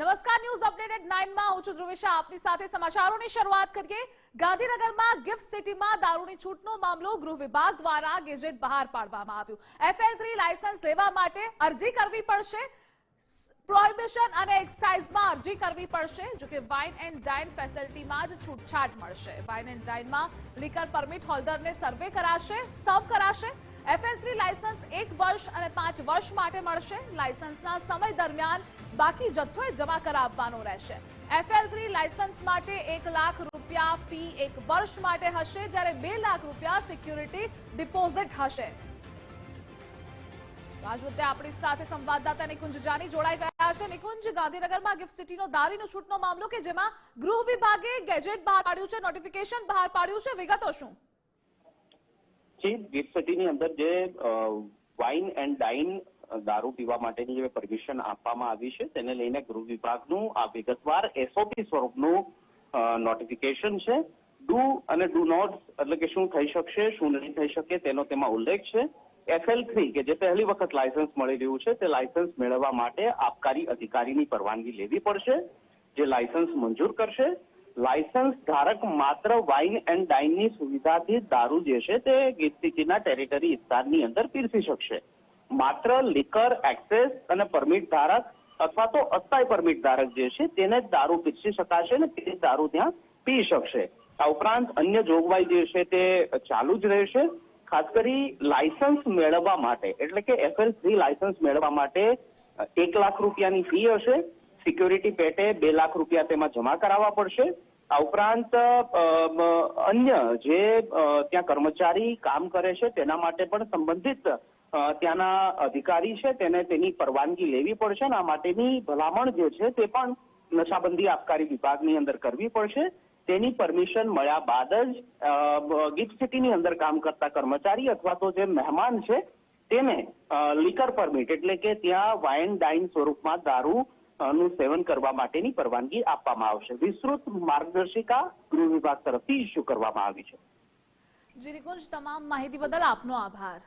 નમસ્કાર, news updated નાઇનમાં હું છું ધ્રુવિશા. આપની સાથે સમાચારોની શરૂઆત કરીએ. ગાંધીનગરમાં ગિફ્ટ સિટીમાં દારૂની છૂટનો મામલો ગૃહ વિભાગ દ્વારા ગેજેટ બહાર પાડવામાં આવ્યું. એફએલ થ્રી લાયસન્સ લેવા માટે અરજી કરવી પડશે. પ્રોહિબિશન અને એક્સાઇઝમાં અરજી કરવી પડશે. જો કે વાઇન એન્ડ ડાઇન ફેસિલિટીમાં જ છૂટછાટ મળશે. વાઇન એન્ડ ડાઇનમાં લીકર પરમિટ હોલ્ડરને સર્વે કરાશે સર્વ કરાશે. એફએલ થ્રી લાયસન્સ એક વર્ષ અને પાંચ વર્ષ માટે મળશે. લાયસન્સના સમય દરમિયાન બાકી જથ્થો જમા કરાવવાનો રહેશે. એફએલ થ્રી લાયસન્સ માટે એક લાખ રૂપિયા ફી એક વર્ષ માટે હશે, જ્યારે બે લાખ રૂપિયા સિક્યુરિટી ડિપોઝિટ હશે. આજ મુદ્દે આપણી સાથે સંવાદદાતા નિકુંજ જાની જોડાઈ ગયા છે. નિકુંજ, ગાંધીનગરમાં ગિફ્ટ સિટીનો દારીનો છૂટનો મામલો કે જેમાં ગૃહ વિભાગે ગેજેટ બહાર પાડ્યું છે નોટિફિકેશન બહાર પાડ્યું છે? વિગતો શું? જી ગિફ્ટ સિટીની અંદર જે વાઇન એન્ડ ડાઇન દારૂ પીવા માટેની જે પરમિશન આપવામાં આવી છે, તેને લઈને ગૃહ વિભાગનું આ વિગતવાર એસઓપી સ્વરૂપનું નોટિફિકેશન છે. ડુ અને ડુ નોટ એટલે કે શું થઈ શકશે, શું નહીં થઈ શકે તેનો તેમાં ઉલ્લેખ છે. એફએલ થ્રી કે જે પહેલી વખત લાયસન્સ મળી રહ્યું છે, તે લાયસન્સ મેળવવા માટે આબકારી અધિકારીની પરવાનગી લેવી પડશે, જે લાયસન્સ મંજૂર કરશે. લાયસન્સ ધારક માત્ર વાઇન એન્ડ ડાઇનની સુવિધાથી દારૂ જે છે તે ગીત સિટીના ટેરિટરી વિસ્તારની અંદર પીરસી શકશે. માત્ર લિકર, એક્સેસ અને પરમિટ ધારક અથવા તો અસ્થાયી પરમિટ ધારક જે છે, તેને દારૂ પીરસી શકાશે અને તે દારૂ ત્યાં પી શકશે. આ ઉપરાંત અન્ય જોગવાઈ જે છે, તે ચાલુ જ રહેશે. ખાસ કરી લાયસન્સ મેળવવા માટે, એટલે કે એફએલ થ્રી લાયસન્સ મેળવવા માટે એક લાખ રૂપિયાની ફી હશે. સિક્યોરિટી પેટે બે લાખ રૂપિયા તેમાં જમા કરાવવા પડશે. આ ઉપરાંત અન્ય જે ત્યાં કર્મચારી કામ કરે છે, તેના માટે પણ સંબંધિત ત્યાંના અધિકારી છે, તેને તેની પરવાનગી લેવી પડશે અને આ માટેની ભલામણ જે છે તે પણ નશાબંધી આબકારી વિભાગની અંદર કરવી પડશે. તેની પરમિશન મળ્યા બાદ જ ગિફ્ટ સિટીની અંદર કામ કરતા કર્મચારી અથવા તો જે મહેમાન છે, તેને લીકર પરમિટ એટલે કે ત્યાં વાઇન, ડાઇન સ્વરૂપમાં દારૂ નું સેવન કરવા માટેની પરવાનગી આપવામાં આવશે. વિસ્તૃત માર્ગદર્શિકા ગૃહ વિભાગ તરફથી ઇસ્યુ કરવામાં આવી છે. જી નિકુંજ, તમામ માહિતી બદલ આપનો આભાર.